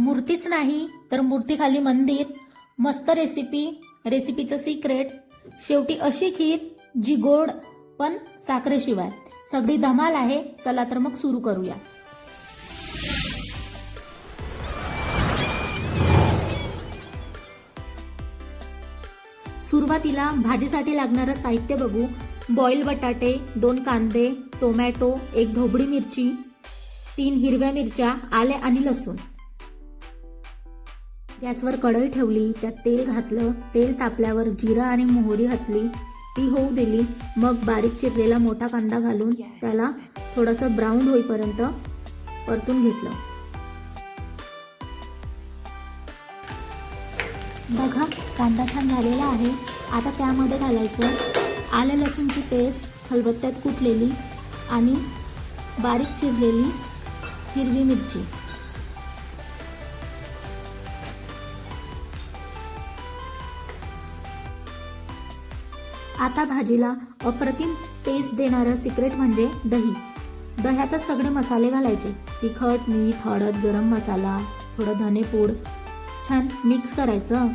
मूर्तीच नाही तर मूर्तीखाली मंदिर. मस्त रेसिपी रेसिपीचं सिक्रेट शेवटी अशी खीर जी गोड पण साखरेशिवाय. सगळी धमाल आहे चला तर मग सुरू करूया. सुरुवातीला भाजीसाठी लागणारं साहित्य बघू. बॉईल बटाटे दोन कांदे टोमॅटो एक ढोबळी मिरची तीन हिरव्या मिरच्या आले आणि लसूण. गॅसवर कढई ठेवली त्यात तेल घातलं तेल तापल्यावर जिरा आणि मोहरी घातली. ती होऊ दिली. मग बारीक चिरलेला मोठा कांदा घालून त्याला थोडंसं ब्राऊन होईपर्यंत परतून घेतलं. बघा कांदा छान झालेला आहे. आता त्यामध्ये घालायचं आलं लसूणची पेस्ट खलबत्त्यात कुटलेली आणि बारीक चिरलेली हिरवी मिरची. आता भाजीला अप्रतिम टेस्ट देणारं सिक्रेट म्हणजे दही. दह्यातच सगळे मसाले घालायचे. तिखट मीठ हळद गरम मसाला थोडं धनेपूड. छान मिक्स करायचं.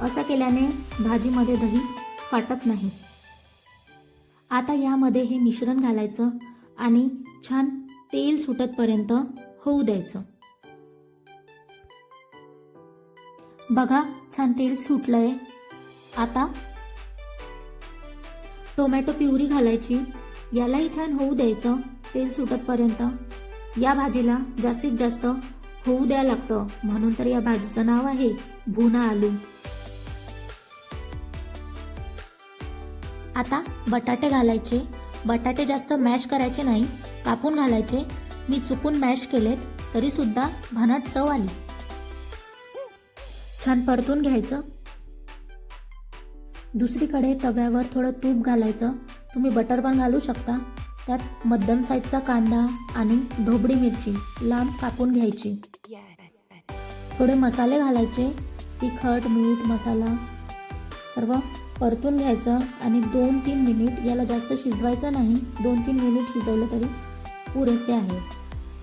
असं केल्याने भाजीमध्ये दही फाटत नाही. आता यामध्ये हे मिश्रण घालायचं आणि छान तेल सुटतपर्यंत होऊ द्यायचं. बघा छान तेल सुटलंय. आता टोमॅटो प्युरी घालायची. यालाही छान होऊ द्यायचं. तेल सुटतपर्यंत. या भाजीला जास्तीत जास्त होऊ द्या लागतं. म्हणून तर या भाजीचं नाव आहे भुना आलू. आता बटाटे घालायचे. बटाटे जास्त मॅश करायचे नाही. कापून घालायचे. मी चुकून मॅश केलेत तरी सुद्धा चव आली. छान परतून घ्यायचं. दुसरीकडे तव्यावर थोडं तूप घालायचं. तुम्ही बटर पण घालू शकता. त्यात मध्यम साईजचा कांदा आणि ढोबळी मिरची लांब कापून घ्यायची. थोडे मसाले घालायचे. तिखट मीठ मसाला सर्व परतून घ्यायचं आणि दोन तीन मिनिट याला जास्त शिजवायचं नाही. दोन तीन मिनिट शिजवलं तरी पुरेसे आहे.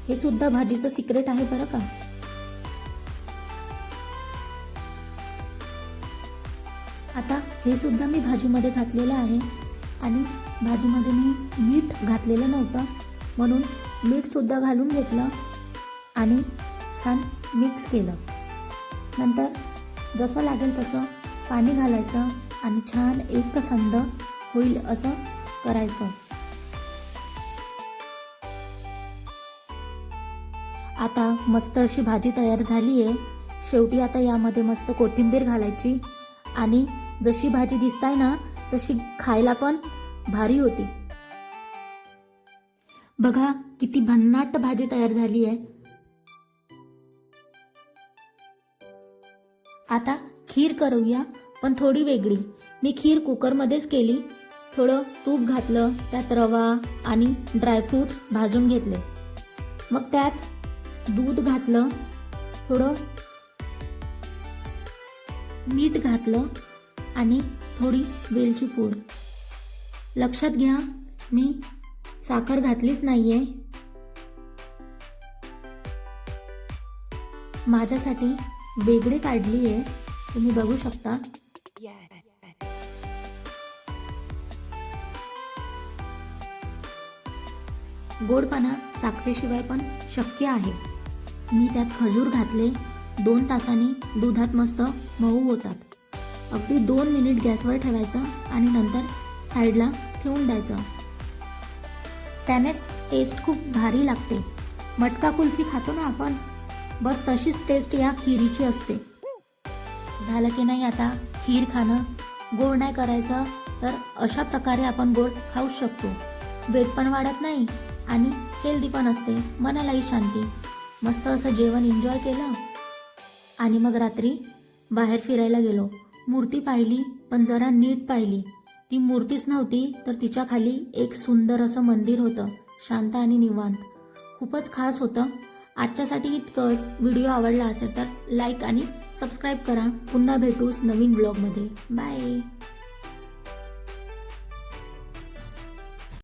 हे सुद्धा भाजीचं सिक्रेट आहे बरं का? आता हे सुद्धा मी भाजीमध्ये घातलेलं आहे. आणि भाजीमध्ये मी मीठ घातलेलं नव्हतं. म्हणून मीठसुद्धा घालून घेतलं आणि छान मिक्स केलं. नंतर जसं लागेल तसं पाणी घालायचं आणि छान एक संद होईल असं करायचं. आता मस्त अशी भाजी तयार झाली आहे शेवटी आता यामध्ये मस्त कोथिंबीर घालायची आणि जशी भाजी दिसताय ना तशी खायला पण भारी होती. बघा किती भन्नाट भाजी तयार झाली आहे. आता खीर करूया पण थोडी वेगळी. मी खीर कुकरमध्येच केली. थोडं तूप घातलं त्यात रवा आणि ड्रायफ्रूट्स भाजून घेतले. मग त्यात दूध घातलं थोडं मीठ घातलं आणि थोडी वेलची पूड. लक्षात घ्या मी साखर घातलीच नाहीये. माझ्यासाठी वेगळी काढली आहे. तुम्ही बघू शकता. गोडपणा साखरेशिवाय पण शक्य आहे. मी त्यात खजूर घातले. दोन तासांनी दुधात मस्त मऊ होतात. अगदी दोन मिनिट गॅसवर ठेवायचं आणि नंतर साईडला ठेवून द्यायचं. त्यानेच टेस्ट खूप भारी लागते. मटका कुल्फी खातो ना आपण? बस तशीच टेस्ट या खिरीची असते. झालं की नाही आता खीर खाणं? गोड नाही करायचं तर अशा प्रकारे आपण गोड खाऊ शकतो. वेट पण वाढत नाही आणि हेल्दी पण असते. मनालाही शांती. मस्त असं जेवण एन्जॉय केलं आणि मग रात्री बाहेर फिरायला गेलो. मूर्ती पाहिली पण जरा नीट पाहिली. ती मूर्तीच नव्हती तर तिच्या खाली एक सुंदर असं मंदिर होतं शांत आणि निवांत. खूपच खास होतं. आजच्यासाठी इतकंच. व्हिडिओ आवडला असेल तर लाईक आणि सबस्क्राईब करा. पुन्हा भेटूच नवीन ब्लॉगमध्ये. बाय!